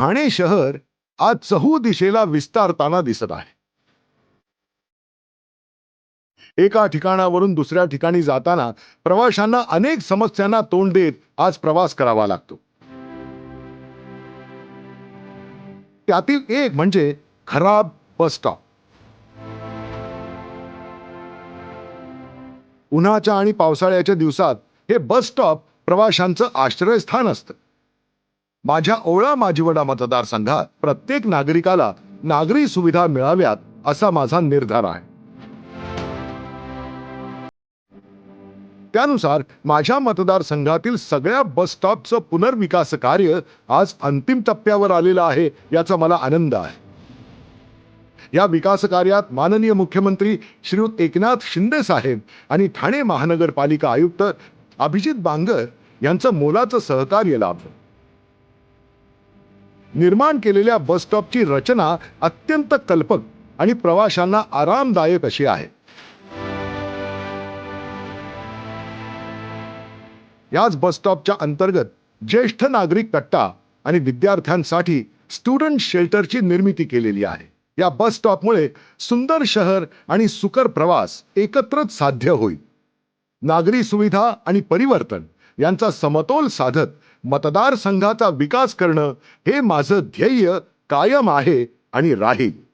ठाणे शहर आज चहू दिशेला विस्तारताना दिसत आहे. एका ठिकाणावरून दुसऱ्या ठिकाणी जाताना प्रवाशांना अनेक समस्यांना तोंड देत आज प्रवास करावा लागतो. त्यातील एक म्हणजे खराब बस स्टॉप उन्हाच्या आणि पावसाळ्याच्या दिवसात हे बस स्टॉप प्रवाशांचं आश्रयस्थान असतं. माझ्या ओळा माजिवडा मतदारसंघात प्रत्येक नागरिकाला नागरी सुविधा मिळाव्यात असा माझा निर्धार आहे. त्यानुसार माझ्या मतदारसंघातील सगळ्या बस स्टॉपचं पुनर्विकास कार्य आज अंतिम टप्प्यावर आलेलं आहे याचा मला आनंद आहे. या विकास कार्यात माननीय मुख्यमंत्री श्रीयुत एकनाथ शिंदे साहेब आणि ठाणे महानगरपालिका आयुक्त अभिजित बांगर यांचं मोलाचं सहकार्य लाभलं. निर्माण केलेल्या बसस्टॉपची रचना अत्यंत कल्पक आणि प्रवाशांना आरामदायक अशी आहे. याच बस स्टॉपच्या अंतर्गत ज्येष्ठ नागरिक कट्टा आणि विद्यार्थ्यांसाठी स्टुडंट शेल्टरची निर्मिती केलेली आहे. या बस स्टॉपमुळे सुंदर शहर आणि सुकर प्रवास एकत्रच साध्य होईल. नागरी सुविधा आणि परिवर्तन यांचा समतोल साधत मतदारसंघाचा विकास करणं हे माझं ध्येय कायम आहे आणि राहील.